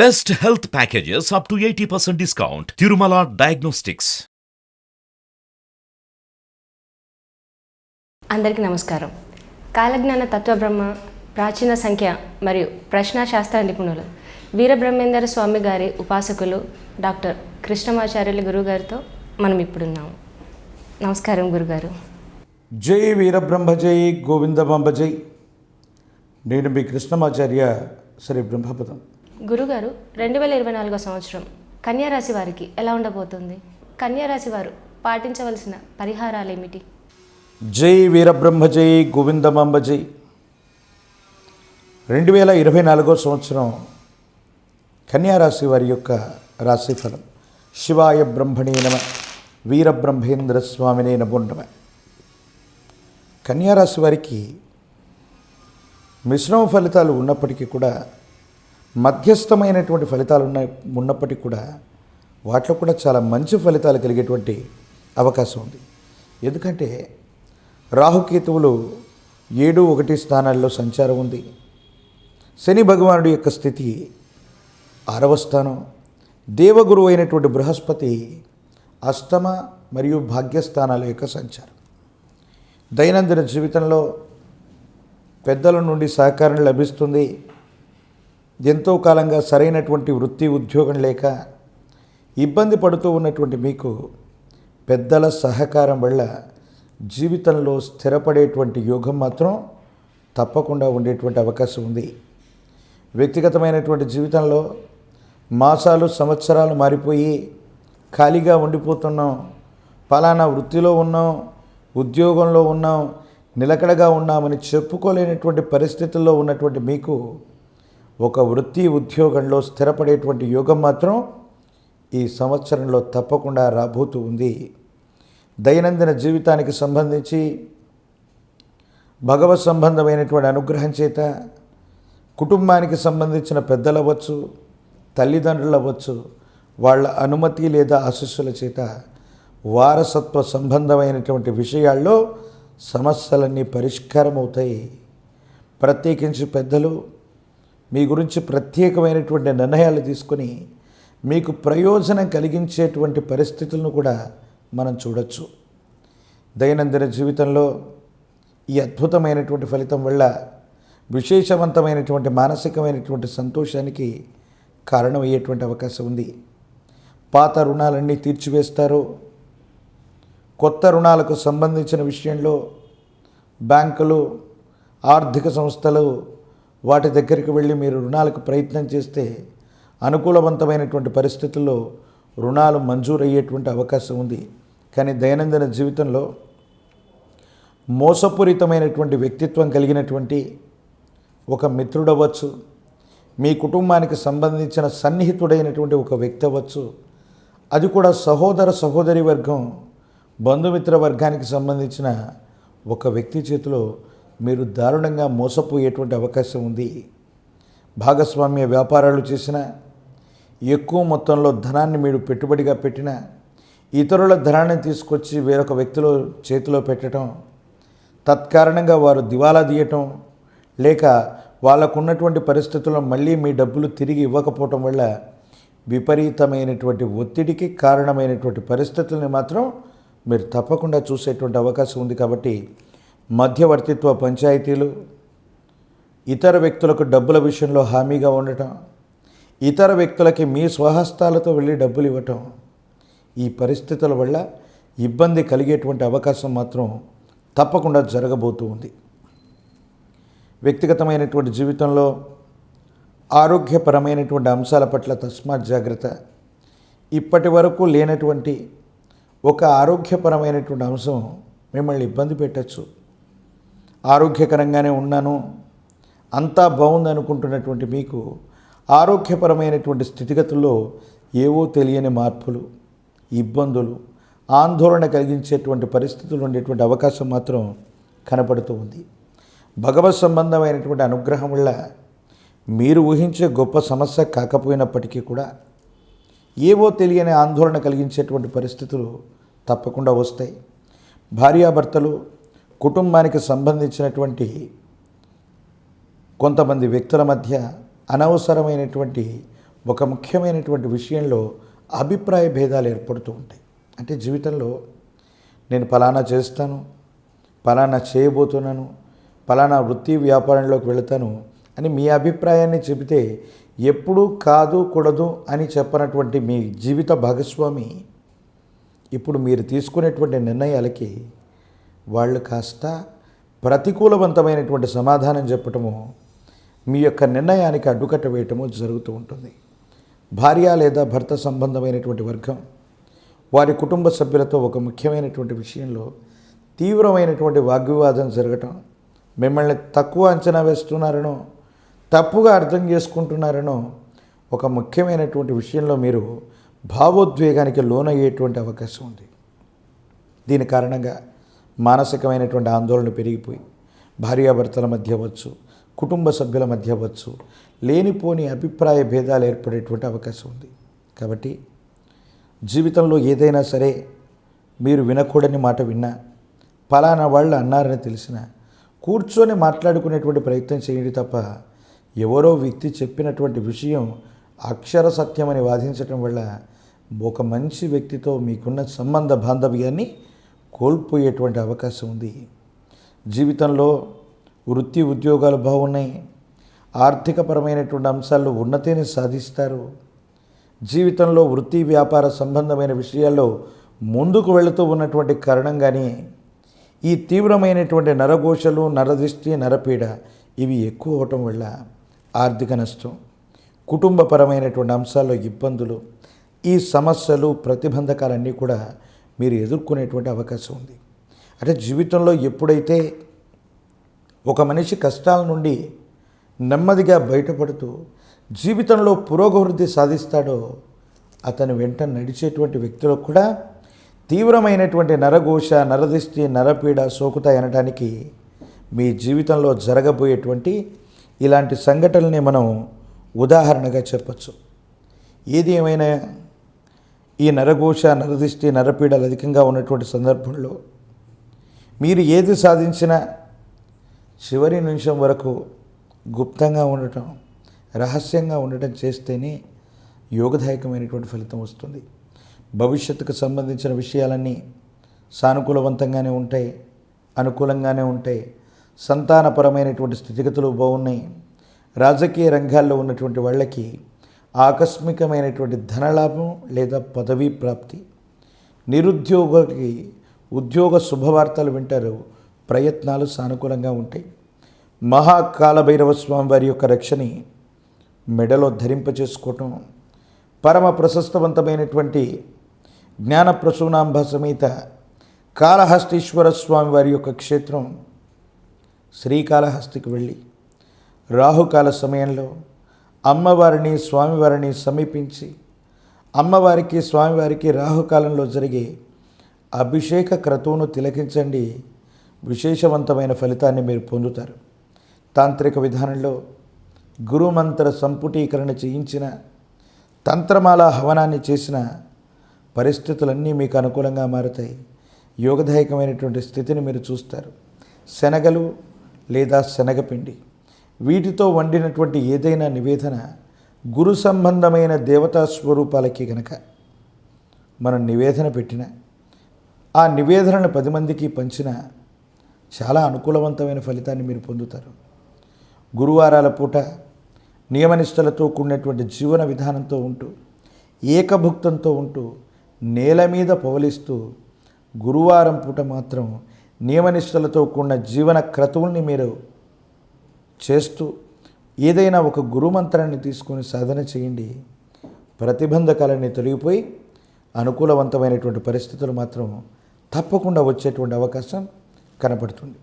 Best health packages up to 80% discount. Tirumala Diagnostics. అందరికీ నమస్కారం. కాలజ్ఞాన తత్వబ్రహ్మ ప్రాచీన సంఖ్య మరియు ప్రశ్నాశాస్త్ర నిపుణులు వీరబ్రహ్మేందర స్వామి గారి ఉపాసకులు డాక్టర్ కృష్ణమాచార్యులు గురుగారితో మనం ఇప్పుడున్నాము నమస్కారం గురుగారు. జై వీరబ్రహ్మ జై గోవిందమాంబ జై. నేను మీ కృష్ణమాచార్య శ్రీ బ్రహ్మపదం. గురుగారు రెండు వేల ఇరవై నాలుగో సంవత్సరం కన్యారాశి వారికి ఎలా ఉండబోతుంది? కన్యారాశి వారు పాటించవలసిన పరిహారాలు ఏమిటి జై వీరబ్రహ్మ జై గోవిందమాంబ జై. రెండు వేల ఇరవై నాలుగో సంవత్సరం కన్యారాశి వారి యొక్క రాశిఫలం. శివాయ బ్రహ్మణే నమ వీరబ్రహ్మేంద్ర స్వామినే నమో. కన్యారాశి వారికి మిశ్రమ ఫలితాలు ఉన్నప్పటికీ కూడా మధ్యస్థమైనటువంటి ఫలితాలు ఉన్న ఉన్నప్పటికీ కూడా వాటిలో కూడా చాలా మంచి ఫలితాలు కలిగేటువంటి అవకాశం ఉంది. ఎందుకంటే రాహుకేతువులు ఏడు ఒకటి స్థానాల్లో సంచారం ఉంది. శని భగవానుడి యొక్క స్థితి ఆరవ స్థానం. దేవగురువు అయినటువంటి బృహస్పతి అష్టమ మరియు భాగ్యస్థానాల యొక్క సంచారం. దైనందిన జీవితంలో పెద్దల నుండి సహకారం లభిస్తుంది. ఎంతో కాలంగా సరైనటువంటి వృత్తి ఉద్యోగం లేక ఇబ్బంది పడుతూ ఉన్నటువంటి మీకు పెద్దల సహకారం వల్ల జీవితంలో స్థిరపడేటువంటి యోగం మాత్రం తప్పకుండా ఉండేటువంటి అవకాశం ఉంది. వ్యక్తిగతమైనటువంటి జీవితంలో మాసాలు సంవత్సరాలు మారిపోయి ఖాళీగా ఉండిపోతున్నాం. ఫలానా వృత్తిలో ఉన్నాం ఉద్యోగంలో ఉన్నాం నిలకడగా ఉన్నామని చెప్పుకోలేనటువంటి పరిస్థితుల్లో ఉన్నటువంటి మీకు ఒక వృత్తి ఉద్యోగంలో స్థిరపడేటువంటి యోగం మాత్రం ఈ సంవత్సరంలో తప్పకుండా రాబోతూ ఉంది. దైనందిన జీవితానికి సంబంధించి భగవత్ సంబంధమైనటువంటి అనుగ్రహం చేత కుటుంబానికి సంబంధించిన పెద్దలు అవ్వచ్చు తల్లిదండ్రులు అవ్వచ్చు వాళ్ళ అనుమతి లేదా ఆశస్సుల చేత వారసత్వ సంబంధమైనటువంటి విషయాల్లో సమస్యలన్నీ పరిష్కారం అవుతాయి ప్రత్యేకించి పెద్దలు మీ గురించి ప్రత్యేకమైనటువంటి నిర్ణయాలు తీసుకొని మీకు ప్రయోజనం కలిగించేటువంటి పరిస్థితులను కూడా మనం చూడొచ్చు. దైనందిన జీవితంలో ఈ అద్భుతమైనటువంటి ఫలితం వల్ల విశేషవంతమైనటువంటి మానసికమైనటువంటి సంతోషానికి కారణమయ్యేటువంటి అవకాశం ఉంది. పాత రుణాలన్నీ తీర్చివేస్తారు. కొత్త రుణాలకు సంబంధించిన విషయంలో బ్యాంకులు ఆర్థిక సంస్థలు వాటి దగ్గరికి వెళ్ళి మీరు రుణాలకు ప్రయత్నం చేస్తే అనుకూలవంతమైనటువంటి పరిస్థితుల్లో రుణాలు మంజూరయ్యేటువంటి అవకాశం ఉంది. కానీ దైనందిన జీవితంలో మోసపూరితమైనటువంటి వ్యక్తిత్వం కలిగినటువంటి ఒక మిత్రుడవచ్చు మీ కుటుంబానికి సంబంధించిన సన్నిహితుడైనటువంటి ఒక వ్యక్తి అవ్వచ్చు అది కూడా సహోదర సహోదరి వర్గం బంధుమిత్ర వర్గానికి సంబంధించిన ఒక వ్యక్తి చేతిలో మీరు దారుణంగా మోసపోయేటువంటి అవకాశం ఉంది. భాగస్వామ్య వ్యాపారాలు చేసిన ఎక్కువ మొత్తంలో ధనాన్ని మీరు పెట్టుబడిగా పెట్టిన ఇతరుల ధనాన్ని తీసుకొచ్చి వేరొక వ్యక్తిలో చేతిలో పెట్టడం తత్కారణంగా వారు దివాలా తీయటం లేక వాళ్ళకున్నటువంటి పరిస్థితుల్లో మళ్ళీ మీ డబ్బులు తిరిగి ఇవ్వకపోవటం వల్ల విపరీతమైనటువంటి ఒత్తిడికి కారణమైనటువంటి పరిస్థితుల్ని మాత్రం మీరు తప్పకుండా చూసేటువంటి అవకాశం ఉంది కాబట్టి మధ్యవర్తిత్వ పంచాయతీలు ఇతర వ్యక్తులకు డబ్బుల విషయంలో హామీగా ఉండటం ఇతర వ్యక్తులకి మీ స్వహస్తాలతో వెళ్ళి డబ్బులు ఇవ్వటం ఈ పరిస్థితుల వల్ల ఇబ్బంది కలిగేటువంటి అవకాశం మాత్రం తప్పకుండా జరగబోతూ ఉంది. వ్యక్తిగతమైనటువంటి జీవితంలో ఆరోగ్యపరమైనటువంటి అంశాల పట్ల తస్మాత్ జాగ్రత్త. ఇప్పటి వరకు లేనటువంటి ఒక ఆరోగ్యపరమైనటువంటి అంశం మిమ్మల్ని ఇబ్బంది పెట్టచ్చు. ఆరోగ్యకరంగానే ఉన్నాను. అంతా బాగుంది అనుకుంటున్నటువంటి మీకు ఆరోగ్యపరమైనటువంటి స్థితిగతుల్లో ఏవో తెలియని మార్పులు ఇబ్బందులు ఆందోళన కలిగించేటువంటి పరిస్థితులు ఉండేటువంటి అవకాశం మాత్రం కనపడుతూ ఉంది. భగవత్ సంబంధమైనటువంటి అనుగ్రహం వల్ల మీరు ఊహించే గొప్ప సమస్య కాకపోయినప్పటికీ కూడా ఏవో తెలియని ఆందోళన కలిగించేటువంటి పరిస్థితులు తప్పకుండా వస్తాయి. భార్యాభర్తలు కుటుంబానికి సంబంధించినటువంటి కొంతమంది వ్యక్తుల మధ్య అనవసరమైనటువంటి ఒక ముఖ్యమైనటువంటి విషయంలో అభిప్రాయ భేదాలు ఏర్పడుతూ ఉంటాయి. అంటే జీవితంలో నేను ఫలానా చేస్తాను ఫలానా చేయబోతున్నాను ఫలానా వృత్తి వ్యాపారంలోకి వెళతాను అని మీ అభిప్రాయాన్ని చెబితే ఎప్పుడూ కాదు కూడదు అని చెప్పనటువంటి మీ జీవిత భాగస్వామి ఇప్పుడు మీరు తీసుకునేటువంటి నిర్ణయాలకి వాళ్ళు కాస్త ప్రతికూలవంతమైనటువంటి సమాధానం చెప్పటము మీ యొక్క నిర్ణయానికి అడ్డుకట్ట వేయటము జరుగుతూ ఉంటుంది. భార్య లేదా భర్త సంబంధమైనటువంటి వర్గం వారి కుటుంబ సభ్యులతో ఒక ముఖ్యమైనటువంటి విషయంలో తీవ్రమైనటువంటి వాగ్వివాదం జరగటం మిమ్మల్ని తక్కువ అంచనా వేస్తున్నారనో తప్పుగా అర్థం చేసుకుంటున్నారనో ఒక ముఖ్యమైనటువంటి విషయంలో మీరు భావోద్వేగానికి లోనయ్యేటువంటి అవకాశం ఉంది. దీని కారణంగా మానసికమైనటువంటి ఆందోళన పెరిగిపోయి భార్యాభర్తల మధ్య అవ్వచ్చు కుటుంబ సభ్యుల మధ్య అవ్వచ్చు లేనిపోని అభిప్రాయ భేదాలు ఏర్పడేటువంటి అవకాశం ఉంది. కాబట్టి జీవితంలో ఏదైనా సరే మీరు వినకూడని మాట విన్నా ఫలానా వాళ్ళు అన్నారని తెలిసిన కూర్చొని మాట్లాడుకునేటువంటి ప్రయత్నం చేయండి తప్ప ఎవరో వ్యక్తి చెప్పినటువంటి విషయం అక్షర సత్యమని వాదించటం వల్ల ఒక మంచి వ్యక్తితో మీకున్న సంబంధ బాంధవ్యాన్ని కోల్పోయేటువంటి అవకాశం ఉంది. జీవితంలో వృత్తి ఉద్యోగాలు బాగున్నాయి. ఆర్థికపరమైనటువంటి అంశాల్లో ఉన్నతిని సాధిస్తారు. జీవితంలో వృత్తి వ్యాపార సంబంధమైన విషయాల్లో ముందుకు వెళుతూ ఉన్నటువంటి కారణంగానే ఈ తీవ్రమైనటువంటి నరఘోషలు నరదృష్టి నరపీడ ఇవి ఎక్కువ అవటం వల్ల ఆర్థిక నష్టం కుటుంబపరమైనటువంటి అంశాల్లో ఇబ్బందులు ఈ సమస్యలు ప్రతిబంధకాలన్నీ కూడా మీరు ఎదుర్కొనేటువంటి అవకాశం ఉంది. అంటే జీవితంలో ఎప్పుడైతే ఒక మనిషి కష్టాల నుండి నెమ్మదిగా బయటపడుతూ జీవితంలో పురోగవృద్ధి సాధిస్తాడో అతని వెంట నడిచేటువంటి వ్యక్తులకు కూడా తీవ్రమైనటువంటి నరఘోష నరదిష్టి నరపీడ సోకుతాయి అనడానికి మీ జీవితంలో జరగబోయేటువంటి ఇలాంటి సంఘటనల్ని మనం ఉదాహరణగా చెప్పచ్చు. ఏది ఏమైనా ఈ నరఘోష నరదిష్టి నరపీడలు అధికంగా ఉన్నటువంటి సందర్భంలో మీరు ఏది సాధించినా చివరి నిమిషం వరకు గుప్తంగా ఉండటం రహస్యంగా ఉండటం చేస్తేనే యోగదాయకమైనటువంటి ఫలితం వస్తుంది. భవిష్యత్తుకు సంబంధించిన విషయాలన్నీ సానుకూలవంతంగానే ఉంటాయి అనుకూలంగానే ఉంటాయి. సంతానపరమైనటువంటి స్థితిగతులు బాగున్నాయి. రాజకీయ రంగాల్లో ఉన్నటువంటి వాళ్ళకి ఆకస్మికమైనటువంటి ధనలాభం లేదా పదవీ ప్రాప్తి. నిరుద్యోగికి ఉద్యోగ శుభవార్తలు వింటారు. ప్రయత్నాలు సానుకూలంగా ఉంటాయి. మహాకాలభైరవ స్వామి వారి యొక్క రక్షని మెడలో ధరింప చేసుకోవటం పరమ ప్రశస్తవంతమైనటువంటి జ్ఞాన ప్రసూనాంబ సమేత కాళహస్తీశ్వర స్వామి వారి యొక్క క్షేత్రం శ్రీకాళహస్తికి వెళ్ళి రాహుకాల సమయంలో అమ్మవారిని స్వామివారిని సమీపించి అమ్మవారికి స్వామివారికి రాహుకాలంలో జరిగే అభిషేక క్రతువును తిలకించండి. విశేషవంతమైన ఫలితాన్ని మీరు పొందుతారు. తాంత్రిక విధానంలో గురుమంత్ర సంపుటీకరణ చేయించిన తంత్రమాల హవనాన్ని చేసిన పరిస్థితులన్నీ మీకు అనుకూలంగా మారుతాయి. యోగదాయకమైనటువంటి స్థితిని మీరు చూస్తారు. శనగలు లేదా శనగపిండి. వీటితో వండినటువంటి ఏదైనా నివేదన గురు సంబంధమైన దేవతా స్వరూపాలకి గనక మనం నివేదన పెట్టిన ఆ నివేదనను పది మందికి పంచిన చాలా అనుకూలవంతమైన ఫలితాన్ని మీరు పొందుతారు. గురువారాల పూట నియమనిష్టలతో కూడినటువంటి జీవన విధానంతో ఉంటూ ఏకభుక్తంతో ఉంటూ నేల మీద పవలిస్తూ గురువారం పూట మాత్రం నియమనిష్టలతో కూడిన జీవన క్రతువుల్ని మీరు చేస్తూ ఏదైనా ఒక గురుమంత్రాన్ని తీసుకొని సాధన చేయండి. ప్రతిబంధకాలన్నీ తొలగిపోయి అనుకూలవంతమైనటువంటి పరిస్థితులు మాత్రం తప్పకుండా వచ్చేటువంటి అవకాశం కనపడుతుంది.